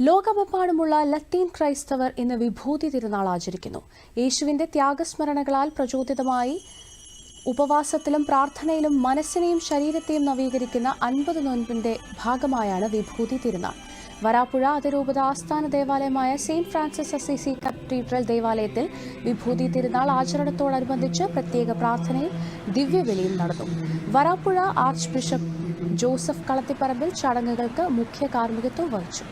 ലോകമെമ്പാടുമുള്ള ലത്തീൻ ക്രൈസ്തവർ ഇന്ന് വിഭൂതി തിരുനാൾ ആചരിക്കുന്നു. യേശുവിന്റെ ത്യാഗസ്മരണകളാൽ പ്രചോദിതമായി ഉപവാസത്തിലും പ്രാർത്ഥനയിലും മനസ്സിനെയും ശരീരത്തെയും നവീകരിക്കുന്ന അൻപത് നോൻപിന്റെ ഭാഗമായാണ് വിഭൂതി തിരുനാൾ. വരാപ്പുഴ അതിരൂപത ആസ്ഥാന ദേവാലയമായ സെയിന്റ് ഫ്രാൻസിസ് അസീസി കത്തീഡ്രൽ ദേവാലയത്തിൽ വിഭൂതി തിരുനാൾ ആചരണത്തോടനുബന്ധിച്ച് പ്രത്യേക പ്രാർത്ഥനയും ദിവ്യബലിയും നടന്നു. Varapuzha archbishop Joseph Kalathiparambil ചടങ്ങുകൾക്ക് മുഖ്യ കാർമ്മികത്വം വഹിച്ചു.